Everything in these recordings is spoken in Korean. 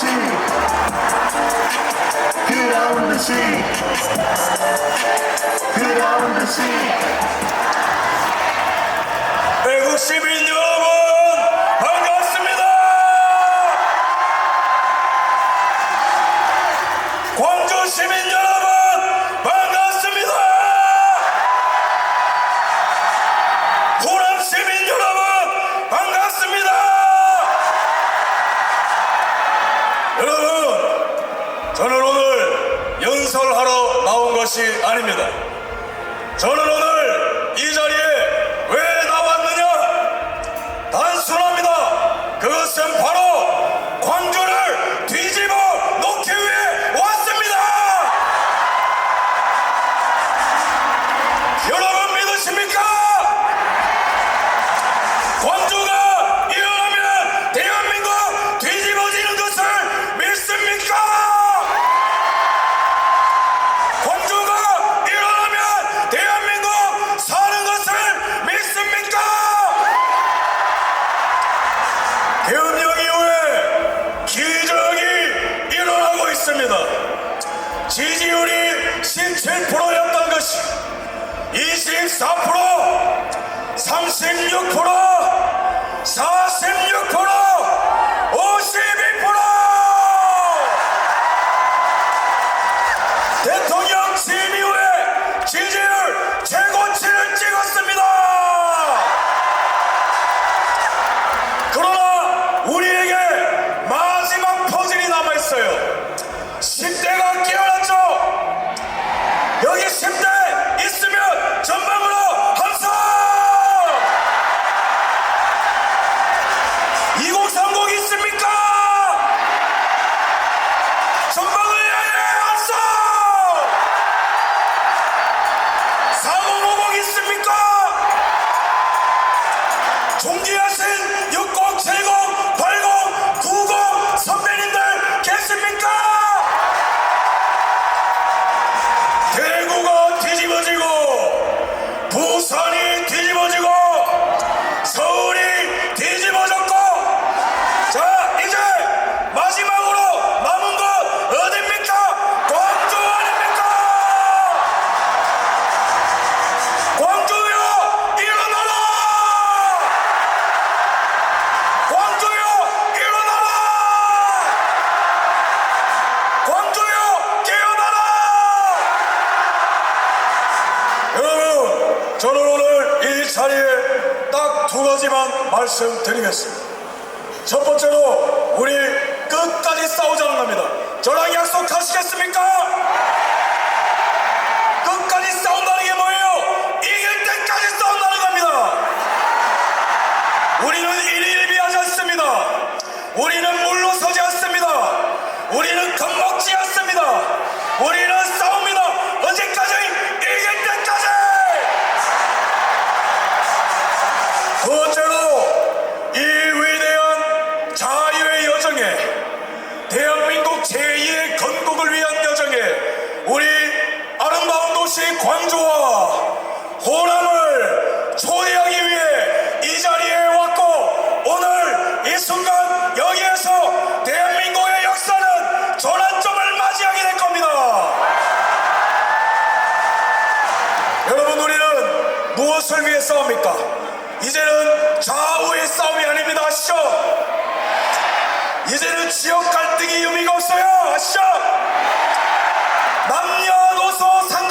Get out in the sea. Get out in the sea. We're 것이 아닙니다. 저는 오늘 を手に出す 싸움입니까? 이제는 좌우의 싸움이 아닙니다. 아시죠? 이제는 지역 갈등이 의미가 없어요. 아시죠? 남녀노소 상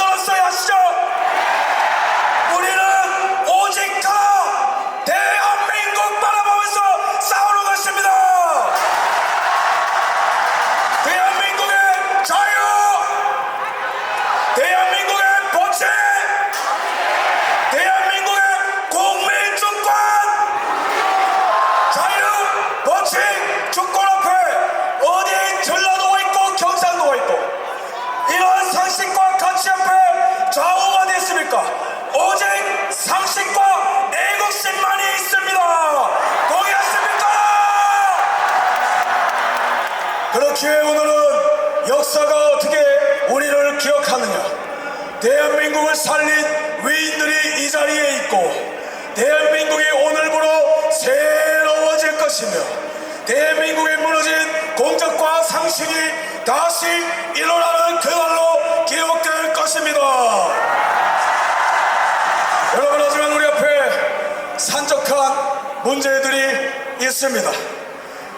산적한 문제들이 있습니다.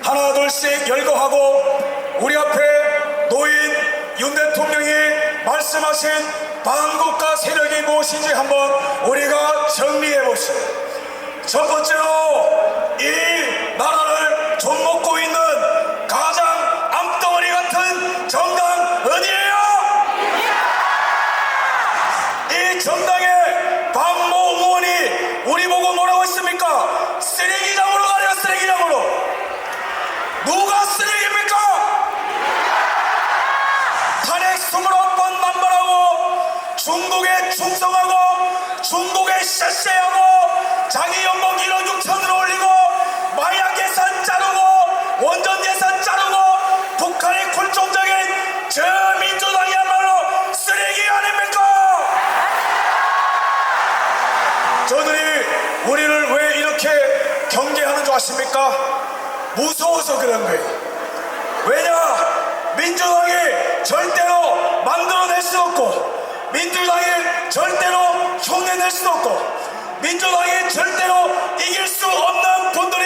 하나 둘씩 열거하고 우리 앞에 노인 윤 대통령이 말씀하신 반국가 세력이 무엇인지 한번 우리가 정리해 봅시다. 첫 번째로 이 나라를 좀먹 충성하고 중국에 쎄쎄하고 자기 연봉 1억 6천으로 올리고 마약 예산 자르고 원전 예산 자르고 북한의 굴종적인 저 민주당이야말로 쓰레기 아닙니까? 저들이 우리를 왜 이렇게 경계하는 줄 아십니까? 무서워서 그런 거예요. 왜냐? 민주당이 절대로 만들어낼 수 없고, 민주당이 절대로 흉내낼 수 없고, 민주당이 절대로 이길 수 없는 분들이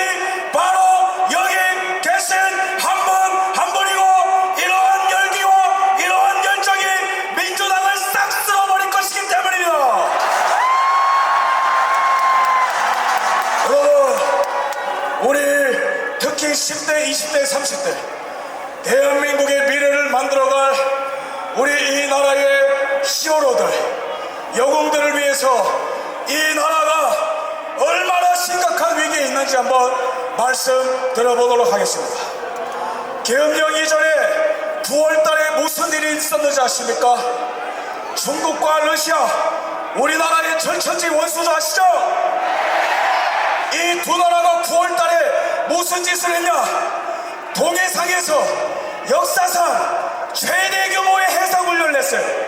바로 여기 계신 한 분 한 분이고, 이러한 열기와 이러한 열정이 민주당을 싹 쓸어버릴 것이기 때문입니다. 여러분, 우리 특히 10대, 20대, 30대 대한민국의 미래를 만들어갈 영웅들을 위해서 이 나라가 얼마나 심각한 위기에 있는지 한번 말씀 들어보도록 하겠습니다. 계엄령 이전에 9월달에 무슨 일이 있었는지 아십니까? 중국과 러시아, 우리나라의 전천지 원수도 아시죠? 이 두 나라가 9월 달에 무슨 짓을 했냐? 동해상에서 역사상 최대 규모의 해상훈련을 했어요.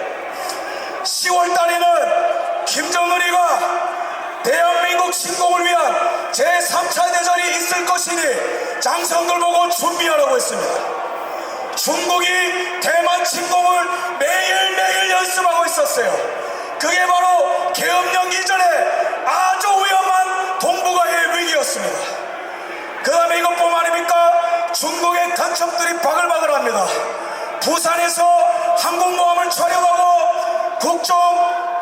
10월 달에는 김정은이가 대한민국 침공을 위한 제3차 대전이 있을 것이니 장성들 보고 준비하라고 했습니다. 중국이 대만 침공을 매일매일 연습하고 있었어요. 그게 바로 계엄령 이전에 아주 위험한 동북아의 위기였습니다. 그 다음에 이것뿐만 아닙니까? 중국의 간첩들이 바글바글합니다. 부산에서 항공모함을 촬영하고 국정,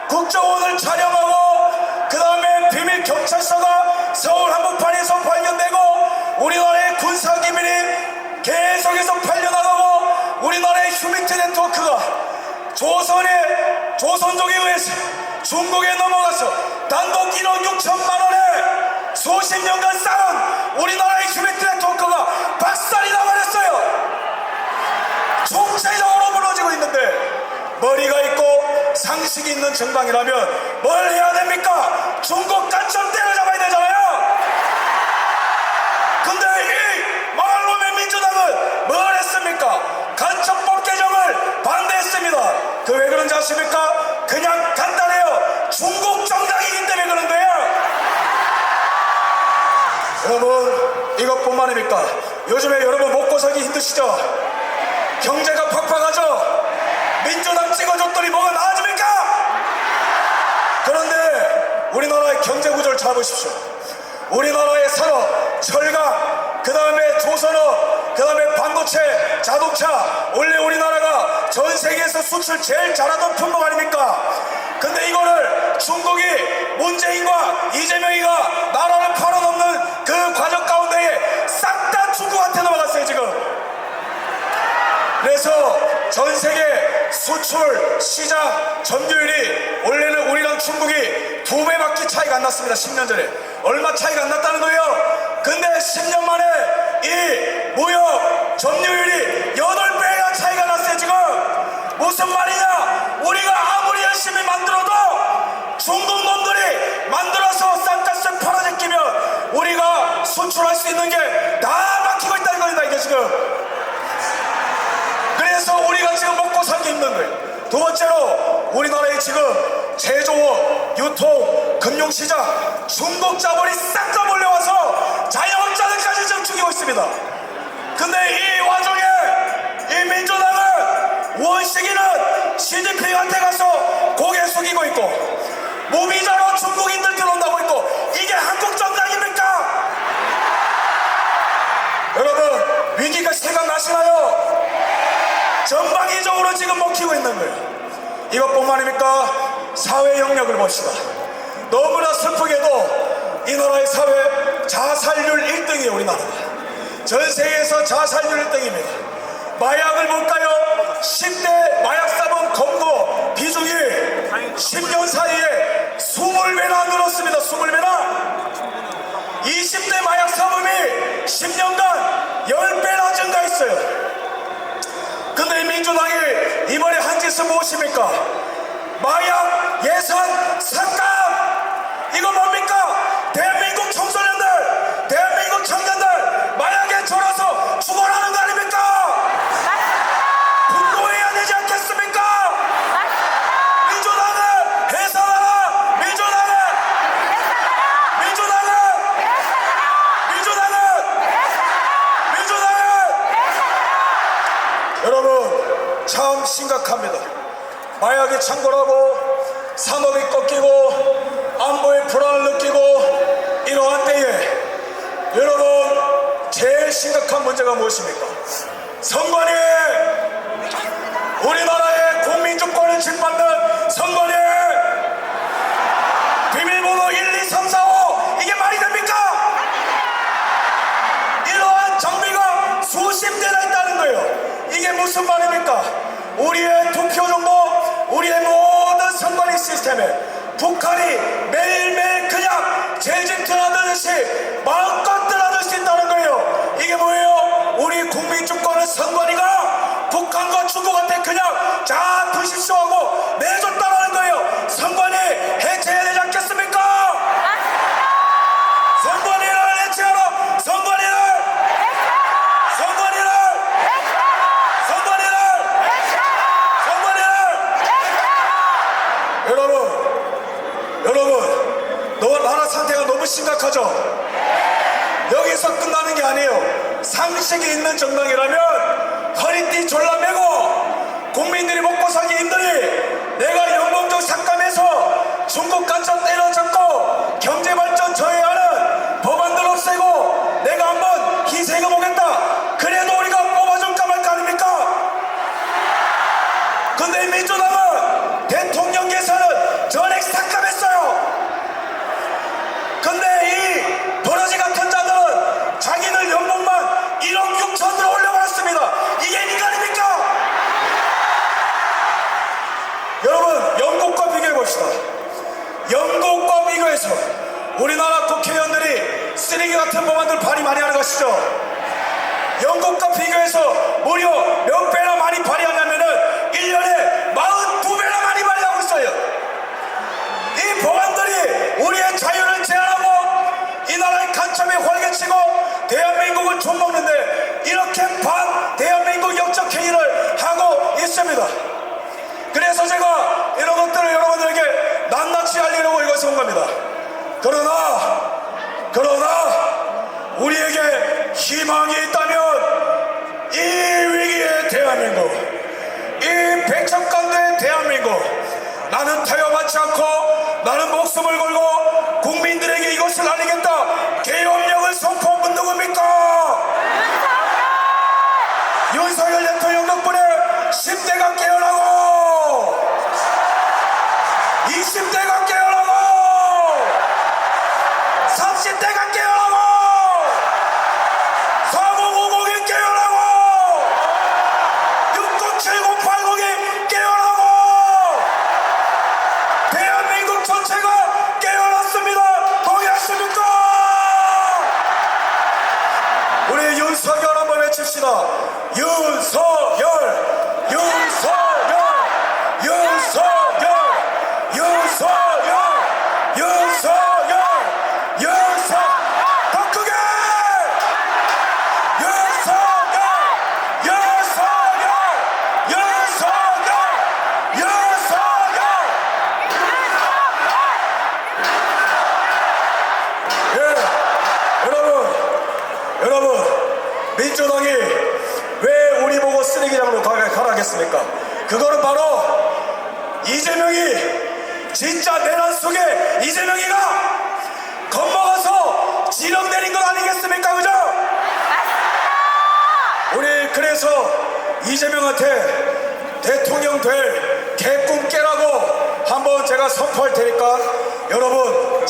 국정원을 촬영하고 그 다음에 비밀 경찰서가 서울 한복판에서 발견되고 우리나라의 군사 기밀이 계속해서 팔려나가고 우리나라의 휴미트 네트워크가 조선의 조선족에 의해서 중국에 넘어가서 단독 1억 6천만 원에 수십 년간 쌓은 우리나라의 휴미트 네트워크가 박살이 나버렸어요. 총체적으로 무너지고 있는데 머리가 있고 상식이 있는 정당이라면 뭘 해야 됩니까? 중국 간첩 때려잡아야 되잖아요. 근데 이 말놈의 민주당은 뭘 했습니까? 간첩법 개정을 반대했습니다. 그 왜 그런지 아십니까? 그냥 간단해요. 중국 정당이기 때문에 그런 거예요. 여러분 이것뿐만 아닙니까? 요즘에 여러분 먹고 살기 힘드시죠? 경제가 팍팍하죠? 민주당 찍어줬더니 뭐가 나아집니까? 그런데 우리나라의 경제 구조를 잘 보십시오. 우리나라의 산업, 철강, 그 다음에 조선업, 그 다음에 반도체, 자동차, 원래 우리나라가 전 세계에서 수출 제일 잘하던 품목 아닙니까? 근데 이거를 중국이 문재인과 이재명이가 나라를 팔아넘는 그 과정 가운데에 싹 다 중국한테 넘어갔어요, 지금. 그래서 전 세계 수출 시장 점유율이 원래는 우리랑 중국이 두 배밖에 차이가 안 났습니다. 10년 전에 얼마 차이가 안 났다는 거예요. 근데 10년 만에 이 무역 점유율이 8배가 차이가 났어요. 지금 무슨 말이냐? 우리가 아무리 열심히 만들어도 중국 놈들이 만들어서 싼값에 팔아제끼면 우리가 수출할 수 있는 게 다 막히고 있다는 겁니다. 이게 지금. 그래서 우리가 지금 먹고 살기 힘든 거예요. 두 번째로 우리나라의 지금 제조업, 유통, 금융시장 중국 자본이 싹 다 몰려와서 자영업자들까지 지금 죽이고 있습니다. 근데 이 와중에 이 민주당은 원식이는 시진핑한테 가서 고개 숙이고 있고 무비자로 중국인들 들어온다고 있고 이게 한국 정당입니까? 여러분 위기가 생각나시나요? 전방위적으로 지금 먹히고 있는 거예요. 이것뿐만입니까? 사회 영역을 봅시다. 너무나 슬프게도 이 나라의 사회 자살률 1등이에요, 우리나라. 전 세계에서 자살률 1등입니다. 마약을 볼까요? 10대 마약 사범 검거 비중이 10년 사이에 20배나 늘었습니다. 20배나. 20대 마약 사범이 10년간 10배나 증가했어요. 근데 민주당이 이번에 한 짓은 무엇입니까? 마약 예산 삭감! 이거 뭡니까? 마약이 창궐하고 산업이 꺾이고 안보의 불안을 느끼고 이러한 때에 여러분 제일 심각한 문제가 무엇입니까? 선관위 우리나라의 국민 주권을 짓밟는 선관위 비밀번호 1, 2, 3, 4, 5 이게 말이 됩니까? 이러한 정비가 수십 대나 있다는 거예요. 이게 무슨 말입니까? 우리의 북한이 매일매일 그냥 재집전하듯이 마음껏 상식이 있는 정당이라면 허리띠 졸라 매고 국민들이 먹고 살기 힘드니 내가 연봉적 삭감해서 중국 간첩 때려잡고 경제 발전 저해하는 법안들 없애고 내가 한번 희생해 보겠다. 그래도 우리가 뽑아줄까 말까 아닙니까? 근데 민주당은 대통령 예산을 전액 삭감했어요. 근데 이 버러지 같은 자들은 자기들 연봉만 1억 6천으로 올려버렸습니다. 이게 인간입니까? 여러분, 영국과 비교해봅시다. 비교해서 우리나라 국회의원들이 쓰레기 같은 법안들 발의 많이 하는 것이죠. 영국과 비교해서 무려 몇 배나 많이 발의하냐면은 1년에 42배나 많이 발의하고 있어요. 이 법안들이 우리의 자유를 제한하고 이 나라의 간첩에 활개치고 대한민국을 좀먹는데 이렇게 반 대한민국 역적 행위를 하고 있습니다. 그래서 제가 이런 것들을 여러분들에게 낱낱이 알리려고 겁니다. 그러나 그러나 우리에게 희망이 있다면 이 위기의 대한민국 이 백척간도의 대한민국 나는 타협하지 않고 나는 목숨을 걸고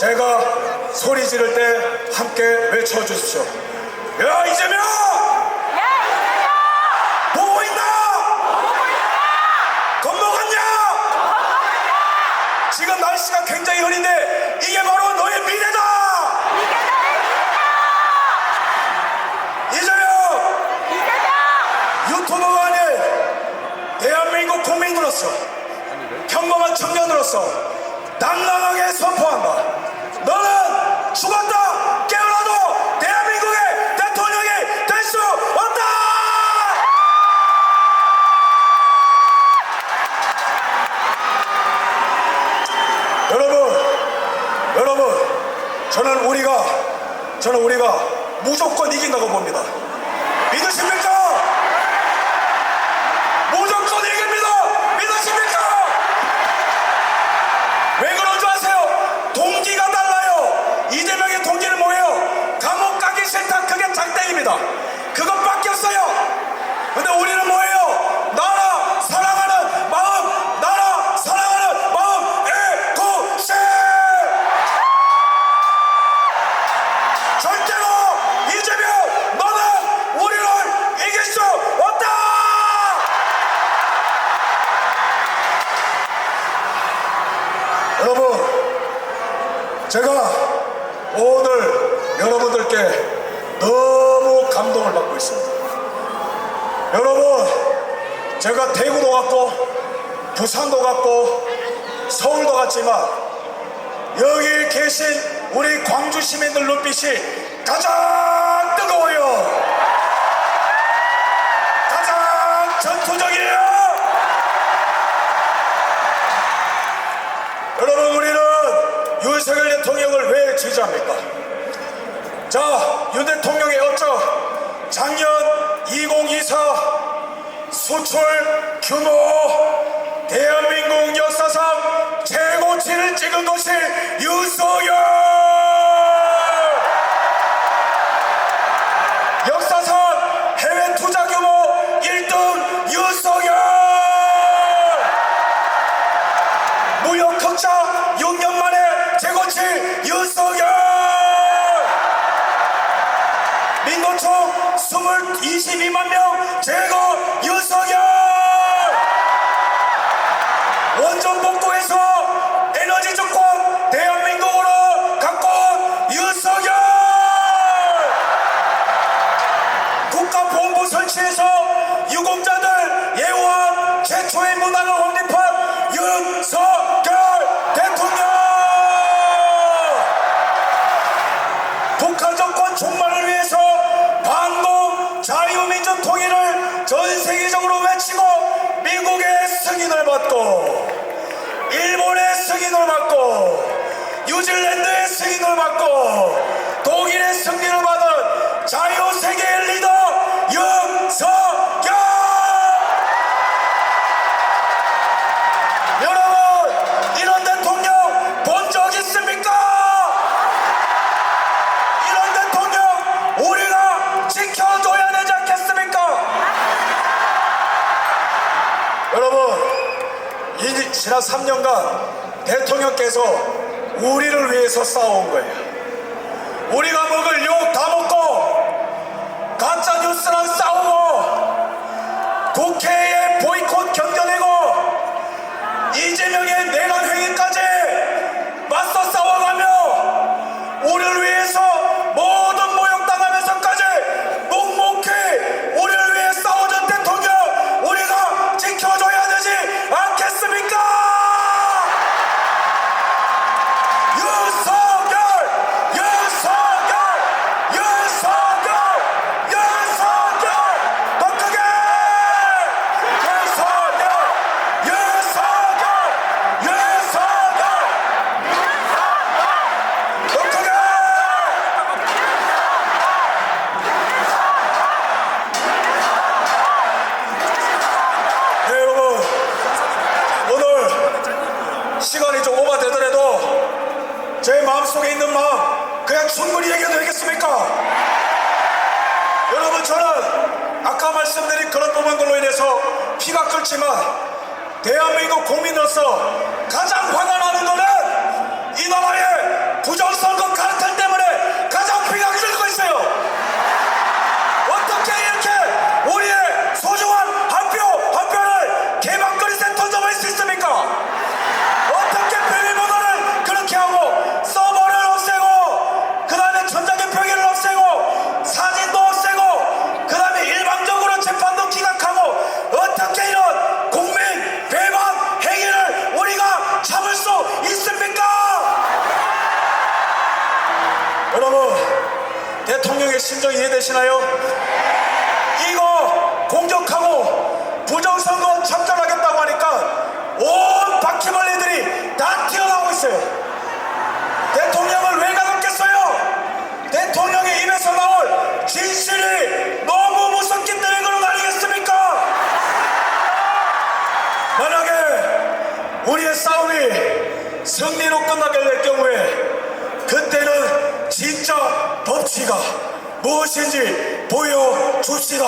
제가 소리 지를 때 함께 외쳐주십시오. 야 이재명! 보고 있나? 겁먹었냐? 지금 날씨가 굉장히 흐린데 이게 바로 너의 미래다! 이재명! 유튜버가 아닌 대한민국 국민으로서 평범한 청년으로서 당당하게 선포한다. 너는 죽었다 깨어나도 대한민국의 대통령이 될 수 없다. 여러분, 여러분, 저는 우리가 저는 우리가 무조건 이긴다고 봅니다. 여기 계신 우리 광주 시민들 눈빛이 가장 뜨거워요. 가장 전투적이에요. 여러분 우리는 윤석열 대통령을 왜 지지합니까? 자, 윤 대통령의 업적 작년 2024 수출 규모 대한민국 역사상 최고치를 찍은 것이 윤석열! 역사상 해외 투자 규모 1등 윤석열! 무역 흑자 6년 만에 최고치 윤석열 민노총 20, 22만 명 제거 윤석열 원전 복구해서 에너지 주권 대한민국으로 갖고 온 윤석열! 국가보훈부 설치해서 유공자들 예우한 최초의 문화를 확립한 윤석열 대통령! 북한 정권 종말을 위해서 반공 자유민주 통일을 전 세계적으로 외치고 미국의 승인을 받고 일본의 승인을 받고 뉴질랜드의 승인을 받고 독일의 승리를 받은 자유세계의 리더 윤석 지난 3년간 대통령께서 우리를 위해서 싸워온 거예요. 우리가 먹을 욕 다 먹고 가짜 뉴스랑 싸우고 국회에 보이콧 견뎌내고 이재명의 내란 행위까지 맞서 싸워가며 개박거리에 던져버릴 수 있습니까? 어떻게 비밀번호를 그렇게 하고 서버를 없애고 그 다음에 전자개표기를 없애고 사진도 없애고 그 다음에 일방적으로 재판도 기각하고 어떻게 이런 국민 배반 행위를 우리가 참을 수 있습니까? 여러분 대통령의 심정 이해되시나요? 이거 공격하고 부정선거 참전하겠다고 하니까 온 바퀴벌레들이 다 있어요. 대통령을 왜 가뒀겠어요? 대통령의 입에서 나올 진실이 너무 무섭기 때문에 그런 거 아니겠습니까? 만약에 우리의 싸움이 승리로 끝나게 될 경우에 그때는 진짜 법치가 무엇인지 보여줍시다.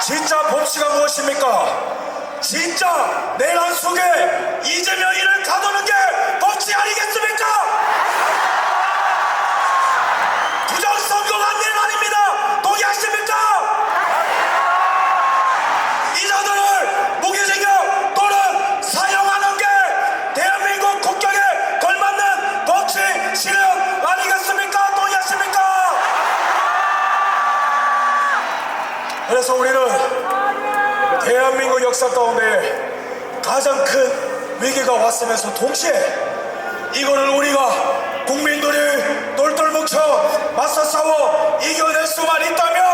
진짜 법치가 무엇입니까? 진짜 내란 속에 이재명이를 가두는 게 법치 아니겠습니까? 부정선거가 내란입니다. 동의하십니까? 이자들을 무기징역 또는 사용하는 게 대한민국 국격에 걸맞는 법치 실현 아니겠습니까? 동의하십니까? 그래서 우리는 대한민국 역사 가운데 가장 큰 위기가 왔으면서 동시에 이거를 우리가 국민들이 똘똘 뭉쳐 맞서 싸워 이겨낼 수만 있다면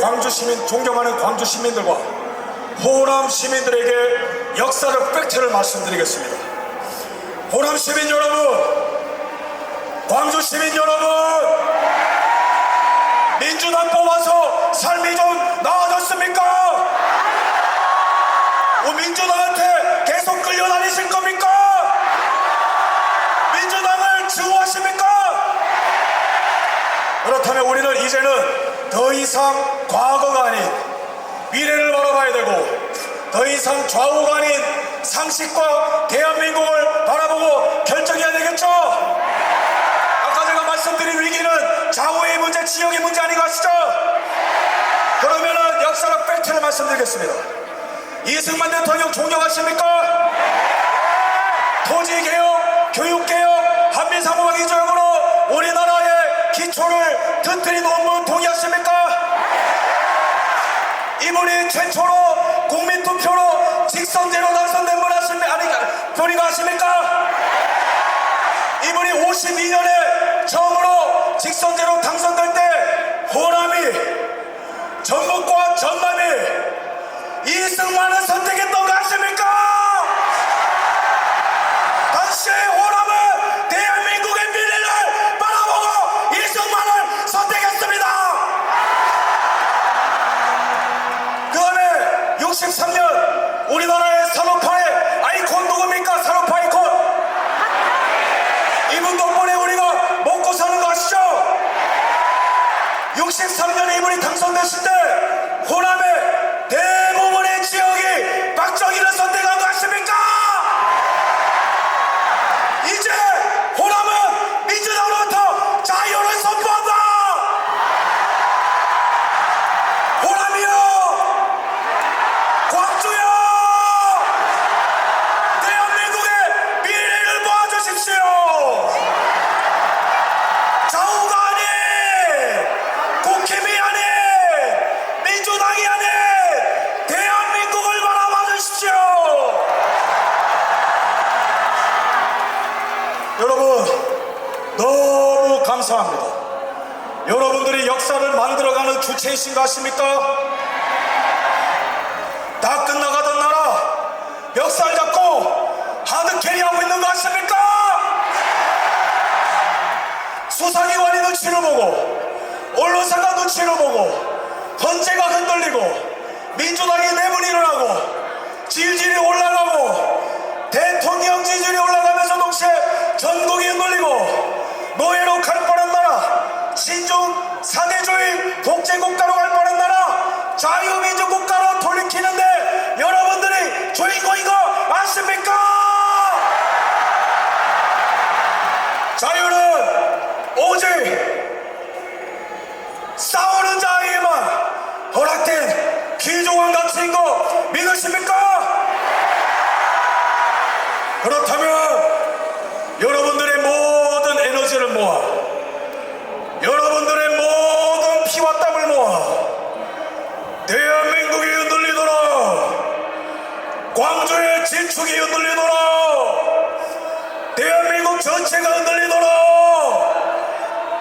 광주 시민 존경하는 광주 시민들과 호남 시민들에게 역사적 팩트를 말씀드리겠습니다. 호남 시민 여러분, 광주 시민 여러분, 민주당 뽑아서 삶이 좀 나아졌습니까? 뭐 민주당한테 계속 끌려다니실 겁니까? 민주당을 지우하십니까? 그렇다면 우리는 이제는 더 이상 과거가 아닌 미래를 바라봐야 되고 더 이상 좌우가 아닌 상식과 대한민국을 바라보고 결정해야 되겠죠? 아까 제가 말씀드린 위기는 좌우의 문제, 지역의 문제 아니고 아시죠? 그러면은 역사적 팩트를 말씀드리겠습니다. 이승만 대통령 존경하십니까? 토지개혁, 교육개혁, 한민상호학 이조역으로 우리나라의 기초를 튼튼히 놓은 분 동의하십니까? 이분이 최초로 국민투표로 직선제로 당선된 분 하십니까? 아니, 본인가 하십니까? 이분이 52년에 처음으로 직선제로 당선될 때 호남이 전북과 전남이 이승만을 선택했던 거 아십니까? 63년에 이분이 당선됐을 때 호남의 대 감사합니다. 여러분들이 역사를 만들어가는 주체이신 거 아십니까? 다 끝나가던 나라 역사를 잡고 하드캐리하고 있는 거 아십니까? 수사기관이 눈치를 보고 언론사가 눈치를 보고 헌재가 흔들리고 민주당이 내분이 일어나고 지지율이 올라가고 대통령 지지율이 올라가면서 동시에 전국이 흔들리고 노예로 갈 뻔한 나라 신종 사대주의 독재국가로 갈 뻔한 나라 자유민주국가로 돌이키는데 여러분들이 주인공인 거 아십니까? 자유는 오직 싸우는 자에게만 허락된 귀중한 가치인 거 믿으십니까? 그렇다면 여러분들의 모든 에너지를 모아 여러분들의 모든 피와 땀을 모아 대한민국이 흔들리도록 광주의 지축이 흔들리도록 대한민국 전체가 흔들리도록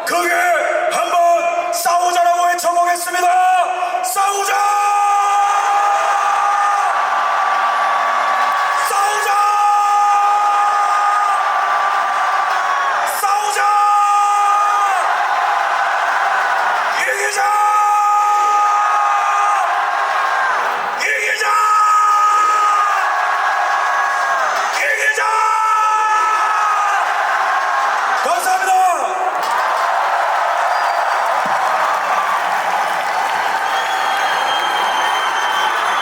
크게